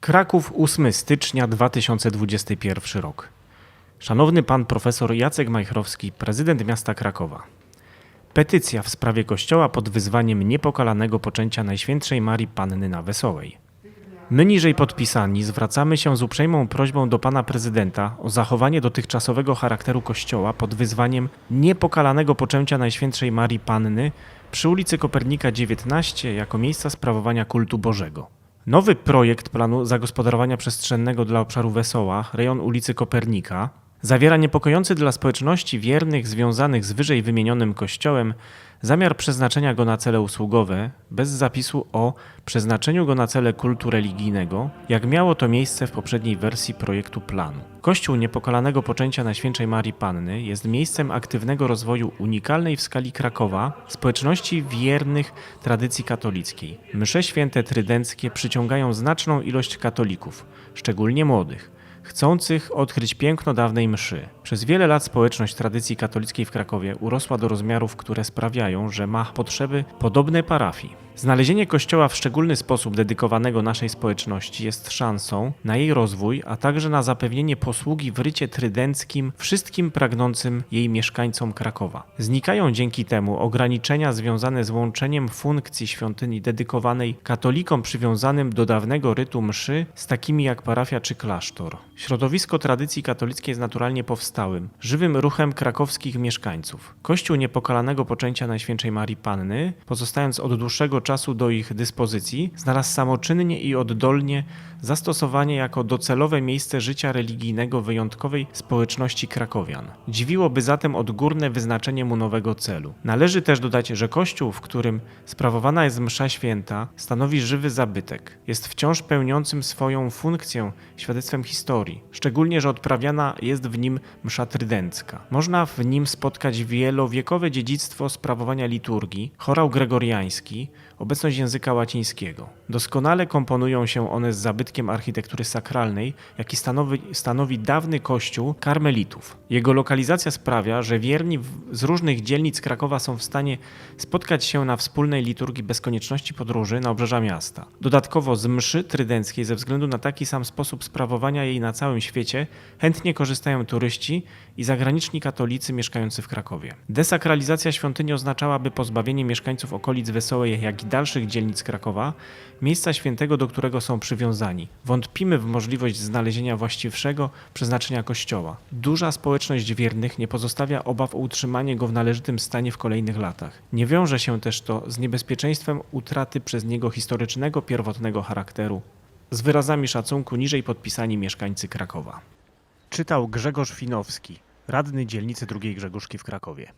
Kraków 8 stycznia 2021 rok. Szanowny pan profesor Jacek Majchrowski, prezydent miasta Krakowa. Petycja w sprawie kościoła pod wyzwaniem niepokalanego poczęcia Najświętszej Marii Panny na Wesołej. My niżej podpisani zwracamy się z uprzejmą prośbą do pana prezydenta o zachowanie dotychczasowego charakteru kościoła pod wyzwaniem niepokalanego poczęcia Najświętszej Marii Panny przy ulicy Kopernika 19 jako miejsca sprawowania kultu Bożego. Nowy projekt planu zagospodarowania przestrzennego dla obszaru Wesoła, rejon ulicy Kopernika, zawiera niepokojący dla społeczności wiernych związanych z wyżej wymienionym kościołem zamiar przeznaczenia go na cele usługowe, bez zapisu o przeznaczeniu go na cele kultu religijnego, jak miało to miejsce w poprzedniej wersji projektu planu. Kościół Niepokalanego Poczęcia Najświętszej Marii Panny jest miejscem aktywnego rozwoju unikalnej w skali Krakowa społeczności wiernych tradycji katolickiej. Msze święte trydenckie przyciągają znaczną ilość katolików, szczególnie młodych chcących odkryć piękno dawnej mszy. Przez wiele lat społeczność tradycji katolickiej w Krakowie urosła do rozmiarów, które sprawiają, że ma potrzeby podobne parafii. Znalezienie kościoła w szczególny sposób dedykowanego naszej społeczności jest szansą na jej rozwój, a także na zapewnienie posługi w rycie trydenckim wszystkim pragnącym jej mieszkańcom Krakowa. Znikają dzięki temu ograniczenia związane z łączeniem funkcji świątyni dedykowanej katolikom przywiązanym do dawnego rytu mszy z takimi jak parafia czy klasztor. Środowisko tradycji katolickiej jest naturalnie powstałym, żywym ruchem krakowskich mieszkańców. Kościół Niepokalanego Poczęcia Najświętszej Marii Panny, pozostając od dłuższego czasu do ich dyspozycji, znalazł samoczynnie i oddolnie zastosowanie jako docelowe miejsce życia religijnego wyjątkowej społeczności krakowian. Dziwiłoby zatem odgórne wyznaczenie mu nowego celu. Należy też dodać, że kościół, w którym sprawowana jest msza święta, stanowi żywy zabytek. Jest wciąż pełniącym swoją funkcję świadectwem historii, szczególnie, że odprawiana jest w nim msza trydencka. Można w nim spotkać wielowiekowe dziedzictwo sprawowania liturgii, chorał gregoriański, obecność języka łacińskiego. Doskonale komponują się one z zabytkiem architektury sakralnej, jaki stanowi, stanowi dawny kościół karmelitów. Jego lokalizacja sprawia, że wierni z różnych dzielnic Krakowa są w stanie spotkać się na wspólnej liturgii bez konieczności podróży na obrzeża miasta. Dodatkowo z mszy trydenckiej ze względu na taki sam sposób sprawowania jej na całym świecie chętnie korzystają turyści i zagraniczni katolicy mieszkający w Krakowie. Desakralizacja świątyni oznaczałaby pozbawienie mieszkańców okolic Wesołej, jak i dalszych dzielnic Krakowa miejsca świętego, do którego są przywiązani. Wątpimy w możliwość znalezienia właściwszego przeznaczenia kościoła. Duża społeczność wiernych nie pozostawia obaw o utrzymanie go w należytym stanie w kolejnych latach. Nie wiąże się też to z niebezpieczeństwem utraty przez niego historycznego, pierwotnego charakteru. Z wyrazami szacunku niżej podpisani mieszkańcy Krakowa. Czytał Grzegorz Finowski, radny dzielnicy drugiej Grzegórzki w Krakowie.